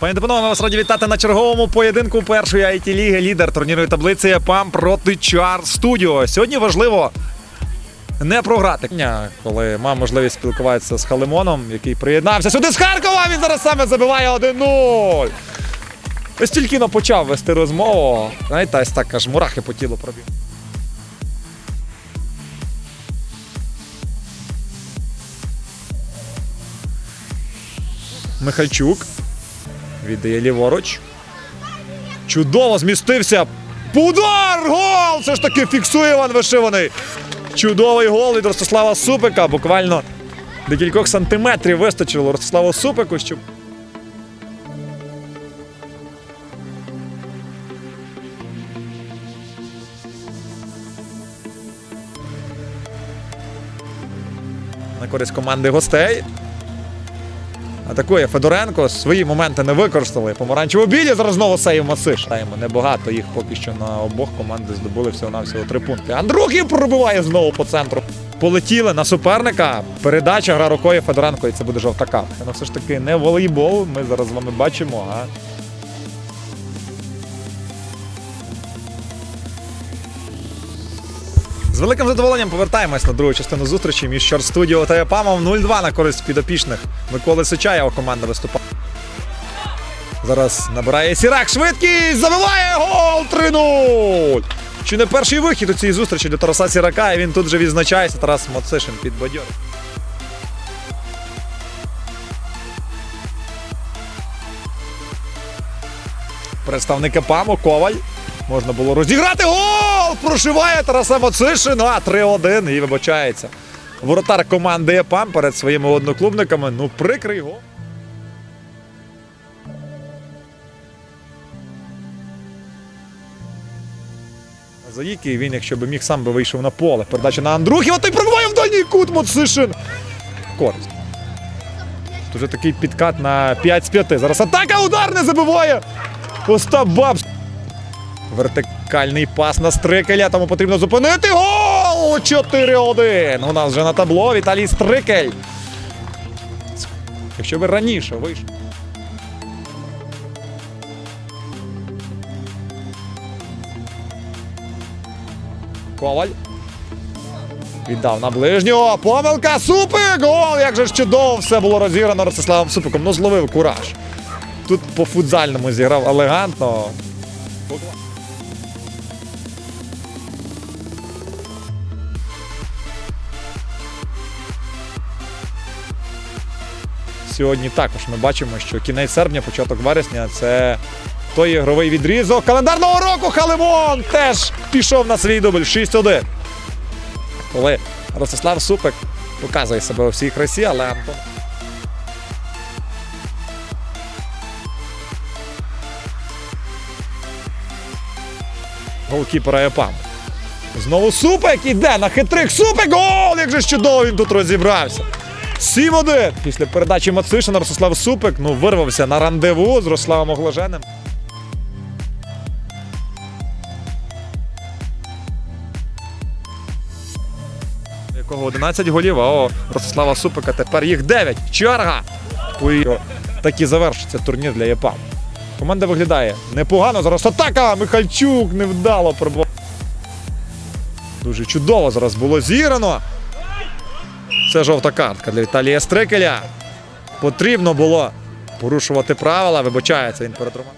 Пані ми вас раді вітати на черговому поєдинку першої it ліги лідер турнірної таблиці ПАМ проти Чар Студіо. Сьогодні важливо не програти. Коли мав можливість спілкуватися з Халимоном, який приєднався сюди з Харкова. Він зараз саме забиває 1-0. Ось тільки но почав вести розмову. Знаєте, ось так аж мурахи по тілу пробіг. Михальчук. Віддає ліворуч. Чудово змістився. Удар! Гол! Все ж таки фіксує Іван Вишиваний. Чудовий гол від Ростислава Супика. Буквально декількох сантиметрів вистачило Ростиславу Супику, щоб. На користь команди гостей. Атакує Федоренко. Свої моменти не використали. Помаранчево білі. Зараз знову сейв Масиш. Таємо небагато. Їх поки що на обох команди здобули всього-навсього три пункти. Андрухів пробиває знову по центру. Полетіли на суперника. Передача гра рукою Федоренко, і це буде жовта картка. Ну все ж таки не волейбол. Ми зараз з вами бачимо. А З великим задоволенням повертаємось на другу частину зустрічі між Чар Студіо та Япамом 0-2 на користь підопічних. Миколи Сичаєва команда виступає. Зараз набирає Сірак швидкість, забиває гол 3-0. Чи не перший вихід у цій зустрічі для Тараса Сірака, і він тут же відзначається. Тарас Моцишин під бадьор. Представник ЕПАМу Коваль. Можна було розіграти. Гол! Прошиває Тараса Моцишина. 3-1 і вибачається. Воротар команди ЕПАМ перед своїми одноклубниками. Ну, прикрий гол. Заїки, він, якщо б міг, сам би вийшов на поле. Передача на Андрухів, а той пробиває в дальній кут Моцишин. Користь. Тут вже такий підкат на 5 з 5. Зараз атака, удар не забиває. Остап Бабс. Вертикальний пас на Стрикеля, тому потрібно зупинити. Гол! 4-1. У нас вже на табло Віталій Стрикель. Якщо би раніше вийшов. Коваль. Віддав на ближнього. Помилка. Супик! Гол! Як же ж чудово все було розіграно Ростиславом Супиком. Ну, зловив кураж. Тут по футзальному зіграв елегантно. Сьогодні також ми бачимо, що кінець серпня, початок вересня це той ігровий відрізок календарного року. Халимон теж пішов на свій дубль 6-1. Коли Ростислав Супик показує себе у всій красі, але Антон. Голкіпера ЕПАМ. Знову Супик іде на хитрик. Супик! Гол! Як же чудово він тут розібрався. 7-1. Після передачі Мацишина Ростислав Супик ну, вирвався на рандеву з Рославом Оглаженим. Якого 11 голів, а у Ростислава Супика тепер їх 9. Черга! Так і завершиться турнір для ЄПАМ. Команда виглядає непогано. Зараз атака! Михальчук невдало пробував. Дуже чудово зараз було зіграно. Це жовта картка для Віталія Стрикеля. Потрібно було порушувати правила. Вибачається він перед Романом.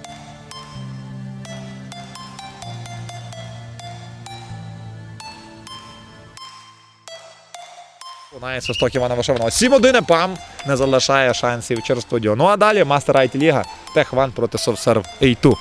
Лунає свисток Івана Вишиваного. 7-1 ПАМ не залишає шансів через студіо. Ну а далі Мастер IT Ліга Техван проти Совсерв A2.